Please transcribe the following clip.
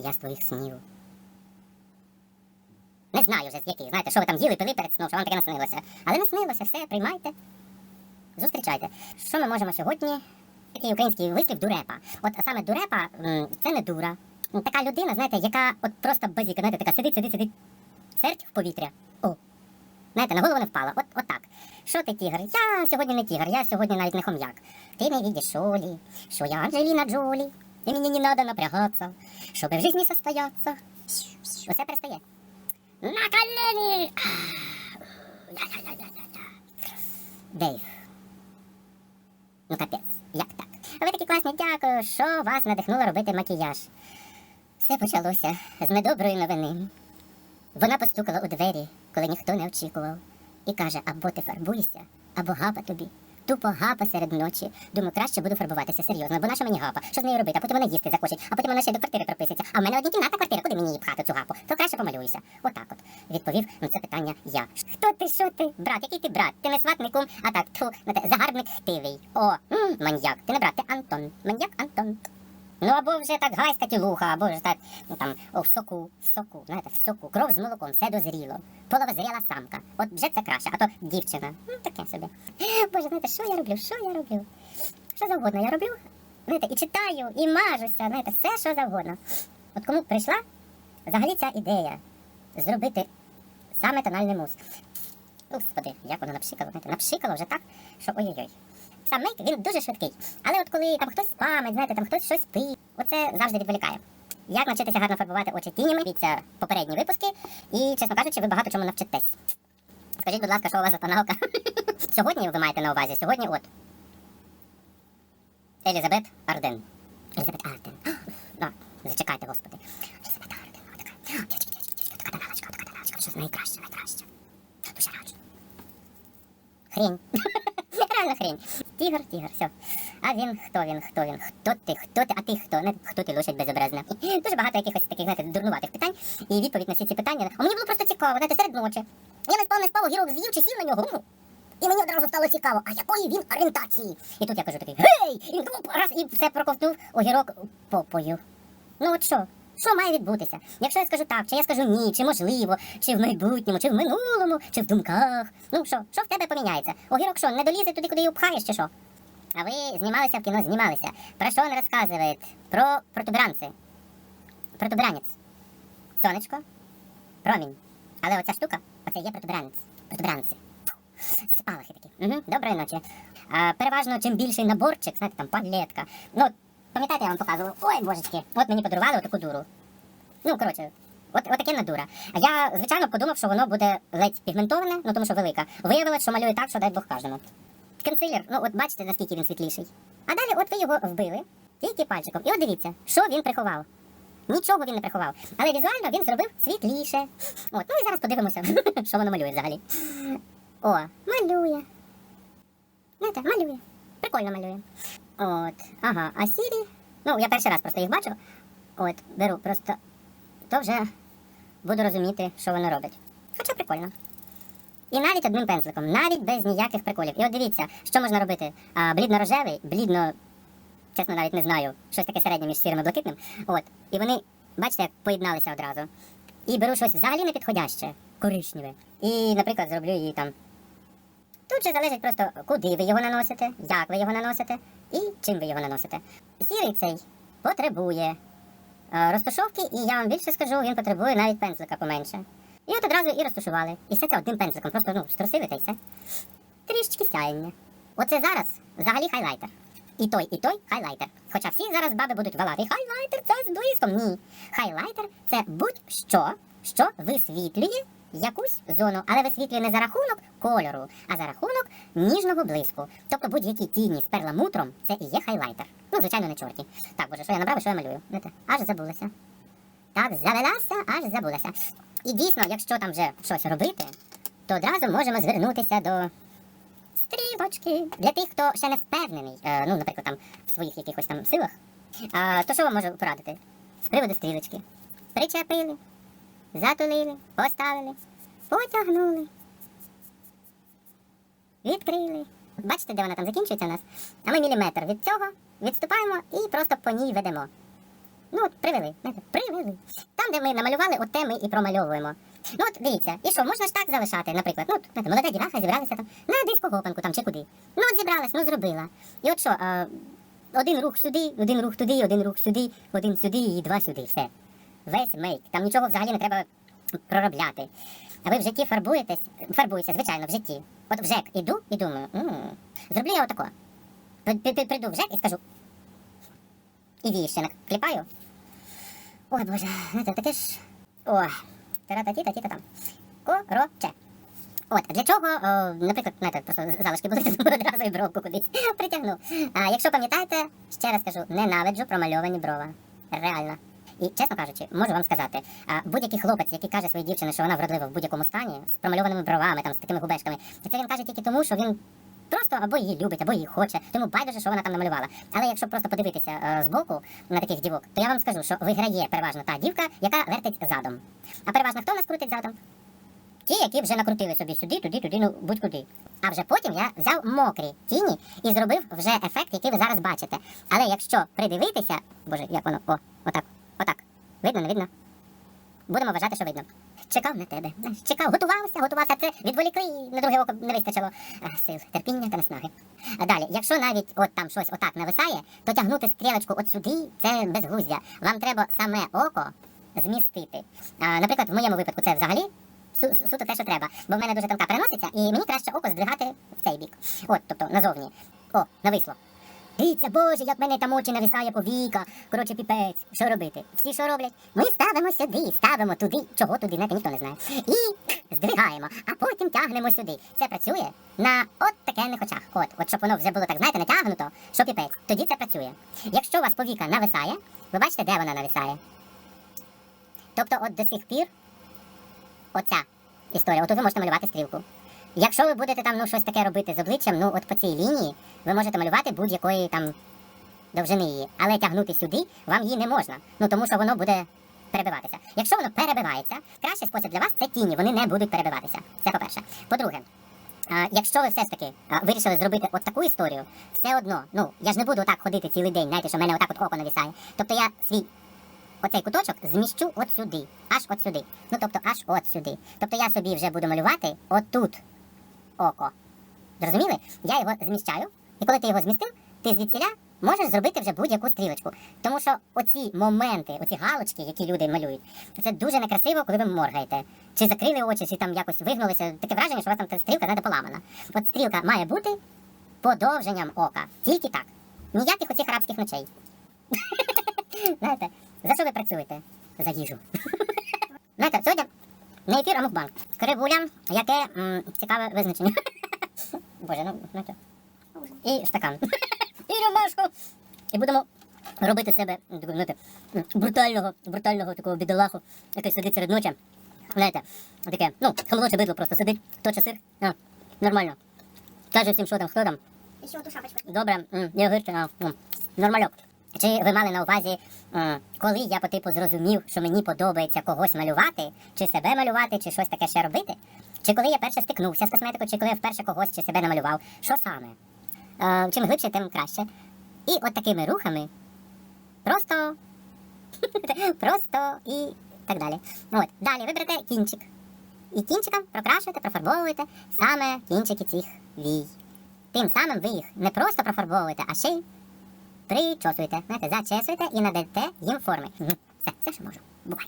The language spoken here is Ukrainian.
я з твоїх снів. Не знаю вже з яких. Знаєте, що ви там їли, пили перед сном, що вам таке наснилося. Але наснилося, все, приймайте. Зустрічайте. Що ми можемо сьогодні? Такий український вислів дурепа. От саме дурепа це не дура. Така людина, знаєте, яка от просто базіка, знаєте, така сидить, сидить, сидить, серть в повітря. О. Знаєте, на голову не впала. От, от так. Що ти тігр? Я сьогодні не тігр, я сьогодні навіть не хом'як. Ти не видиш Олі, що я Анджеліна Джолі, і мені не надо напрягатися, щоб в житті состояться. Оце перестає. На колені! Дейв. Ну капець, як так? Ви такі класні, дякую, що вас надихнуло робити макіяж. Все почалося з недоброї новини. Вона постукала у двері, коли ніхто не очікував, і каже: або ти фарбуєшся, або гапа тобі. Тупо гапа серед ночі. Думаю, краще буду фарбуватися серйозно, бо наша мені гапа. Що з нею робити? А потім вона їсти захоче, а потім вона ще до квартири прописиться. А в мене одні кімната квартира, куди мені її пхати цю гапу? То краще помалююся. Отак от. Відповів на це питання я. Хто ти, що ти? Брат, який ти брат? Ти не сват, кум, а так, тьфу, на те, загарбник хтивий. О, м, маньяк. Ти не брат, ти Антон. Маньяк. Ну або вже так гайська тілуха, або ж так, ну там о, в соку, в соку, знаєте, в соку, кров з молоком, все дозріло. Половозріла самка. От вже це краще, а то дівчина. Ну таке собі. Боже, знаєте, що я роблю? Що я роблю? Що завгодно я роблю. Знаєте, і читаю, і мажуся, знаєте, все, що завгодно. От кому прийшла взагалі ця ідея зробити саме тональний мус. Господи, як воно напшикало, знаєте, напшикало вже так, що ой-ой-ой. Сам мейк він дуже швидкий. Але от коли там хтось спамить, знаєте, там хтось щось пить, оце завжди відволікає. Як навчитися гарно фарбувати очі тінями, дивіться попередні випуски, і, чесно кажучи, ви багато чому навчитесь. Скажіть, будь ласка, що у вас за тоналка? сьогодні ви маєте на увазі, сьогодні от. Елізабет Арден. Елізабет Арден. Да, зачекайте, господи. Елізабет Арден. О, така. Дівчатки, дівчатки, така тоналочка, така тоналочка. Щось найкраще, найкраще. Дуже раджу. Хрінь. Тігр, тігр, все. А він хто він, хто він, хто ти, хто ти, а ти хто? Не хто ти лошадь безобразна. Дуже багато якихось таких, знаєте, дурнуватих питань. І відповідь на всі ці питання. А мені було просто цікаво, знаєте, серед ночі. Я не спав, не спав, гірок з'їв чи сів на нього. ну. І мені одразу стало цікаво, а якої він орієнтації? І тут я кажу такий гей! І він раз і все проковтнув огірок попою. Ну от що? Що має відбутися? Якщо я скажу так, чи я скажу ні, чи можливо, чи в майбутньому, чи в минулому, чи в думках. Ну що, що в тебе поміняється? Огірок що, не долізе туди, куди його пхаєш, чи що? А ви знімалися в кіно, знімалися. Про що він розказує? Про протубранці. Протубранець. Сонечко. Промінь. Але оця штука, оце є протубранець. Протубранці. Спалахи такі. Угу, доброї ночі. А, переважно, чим більший наборчик, знаєте, там палетка. Ну, пам'ятаєте, я вам показував? Ой, божечки, от мені подарували таку дуру. Ну, коротше, от, от таке дура. А я, звичайно, подумав, що воно буде ледь пігментоване, ну тому що велика. Виявилось, що малює так, що дай Бог кожному. Консилер, ну от бачите, наскільки він світліший. А далі, от ви його вбили, тільки пальчиком. І от дивіться, що він приховав. Нічого він не приховав. Але візуально він зробив світліше. От, ну і зараз подивимося, що воно малює взагалі. О, малює. Знаєте, малює. Прикольно малює. От, ага, а сірі. Ну, я перший раз просто їх бачу. От, беру, просто то вже буду розуміти, що воно робить. Хоча прикольно. І навіть одним пензликом, навіть без ніяких приколів. І от дивіться, що можна робити. А, блідно-рожевий, блідно, чесно, навіть не знаю, щось таке середнє між сірим і блакитним. От. І вони, бачите, як поєдналися одразу. І беру щось взагалі не підходяще, коричневе. І, наприклад, зроблю її там. Тут же залежить просто, куди ви його наносите, як ви його наносите і чим ви його наносите. Сірий цей потребує е, розтушовки, і я вам більше скажу, він потребує навіть пензлика поменше. І от одразу і розтушували. І все це одним пензликом, просто ну, струсили та й все. Трішечки сяєння. Оце зараз взагалі хайлайтер. І той, і той хайлайтер. Хоча всі зараз баби будуть валати. Хайлайтер це з блиском. Ні. Хайлайтер це будь-що, що висвітлює якусь зону, але висвітлює не за рахунок кольору, а за рахунок ніжного блиску. Тобто будь-які тіні з перламутром це і є хайлайтер. Ну, звичайно, не чорті. Так, боже, що я набрав, що я малюю? Аж забулася. Так, завелася, аж забулася. І дійсно, якщо там вже щось робити, то одразу можемо звернутися до стрілочки. Для тих, хто ще не впевнений, е, ну, наприклад, там в своїх якихось там силах, то що вам можу порадити? З приводу стрілочки. Причепили, затулили, поставили, потягнули, відкрили. Бачите, де вона там закінчується у нас? А ми міліметр від цього відступаємо і просто по ній ведемо. Ну от привели, привели. ми намалювали, от ми і промальовуємо. Ну от дивіться, і що, можна ж так залишати, наприклад, ну, от, молода діваха зібралася там на дискогопанку там чи куди. Ну от зібралась, ну зробила. І от що, один рух сюди, один рух туди, один рух сюди, один сюди і два сюди. Все. Весь мейк. Там нічого взагалі не треба проробляти. А ви в житті фарбуєтесь, фарбуюся, звичайно, в житті. От в ЖЕК іду і думаю, м зроблю я отако. При- при- Прийду в ЖЕК і скажу. І вії ще накліпаю. Ой, Боже, знаєте, таке ж. Ой, тара-та-ті-та ті та там. Короче. От, для чого, о, наприклад, знаєте, просто залишки були, одразу і бровку кудись притягнув. А якщо пам'ятаєте, ще раз кажу, ненавиджу промальовані брова. Реально. І чесно кажучи, можу вам сказати, будь-який хлопець, який каже своїй дівчині, що вона вродлива в будь-якому стані, з промальованими бровами, там, з такими губешками, це він каже тільки тому, що він просто або її любить, або її хоче, тому байдуже, що вона там намалювала. Але якщо просто подивитися е, збоку на таких дівок, то я вам скажу, що виграє переважно та дівка, яка вертить задом. А переважно хто нас крутить задом? Ті, які вже накрутили собі сюди, туди, туди, ну будь-куди. А вже потім я взяв мокрі тіні і зробив вже ефект, який ви зараз бачите. Але якщо придивитися, боже, як воно, о, отак, отак. Видно, не видно? Будемо вважати, що видно. Чекав на тебе. Чекав, готувався, готувався. Це відволікли і на друге око не вистачило е, сил, терпіння та наснаги. А далі, якщо навіть от там щось отак нависає, то тягнути стрілочку от сюди це безглуздя. Вам треба саме око змістити. А, наприклад, в моєму випадку це взагалі су- суто те, що треба. Бо в мене дуже тонка переноситься, і мені краще око здвигати в цей бік. От, тобто назовні. О, нависло. Дивіться, боже, як мене там очі нависає повіка. Коротше, піпець. Що робити? Всі що роблять? Ми ставимо сюди, ставимо туди, чого туди, знаєте, ніхто не знає. І здвигаємо, а потім тягнемо сюди. Це працює на от такенних очах. От, от щоб воно вже було так, знаєте, натягнуто, що піпець. Тоді це працює. Якщо у вас повіка нависає, ви бачите, де вона нависає. Тобто, от до сих пір оця історія. Отут ви можете малювати стрілку. Якщо ви будете там ну, щось таке робити з обличчям, ну от по цій лінії ви можете малювати будь-якої там довжини її, але тягнути сюди вам її не можна. Ну тому що воно буде перебиватися. Якщо воно перебивається, кращий спосіб для вас це тіні, вони не будуть перебиватися. Це по-перше. По-друге, якщо ви все ж таки вирішили зробити от таку історію, все одно, ну я ж не буду отак ходити цілий день, знаєте, що в мене отак от око навісає. Тобто я свій оцей куточок зміщу от сюди, аж от сюди. Ну тобто аж от сюди. Тобто я собі вже буду малювати отут око. Зрозуміли? Я його зміщаю, і коли ти його змістив, ти звідсіля можеш зробити вже будь-яку стрілочку. Тому що оці моменти, оці галочки, які люди малюють, це дуже некрасиво, коли ви моргаєте. Чи закрили очі, чи там якось вигнулися. Таке враження, що у вас там та стрілка знаєте, поламана. От стрілка має бути подовженням ока. Тільки так. Ніяких оцих арабських ночей. Знаєте, за що ви працюєте? За їжу. Знаєте, сьогодні не ефір, а мукбанк. Кривуля, яке м, цікаве визначення. Боже, ну знаєте. І стакан. І рюмашку. І будемо робити з себе такого, знаєте, брутального, брутального такого бідолаху, який сидить серед ночі. Знаєте, таке, ну, холодне бидло просто сидить, точить сир. А, нормально. Каже всім, що там, хто там. Еще одну шапочку. Добре, м, не огірче, а м, нормальок. Чи ви мали на увазі, коли я по типу зрозумів, що мені подобається когось малювати, чи себе малювати, чи щось таке ще робити? Чи коли я перше стикнувся з косметикою, чи коли я вперше когось чи себе намалював? Що саме? Е, чим глибше, тим краще. І от такими рухами просто, просто і так далі. От, далі ви берете кінчик. І кінчиком прокрашуєте, профарбовуєте саме кінчики цих вій. Тим самим ви їх не просто профарбовуєте, а ще й причосуєте, знаєте, зачесуєте і надаєте їм форми. Все, все, що можу. Бувай.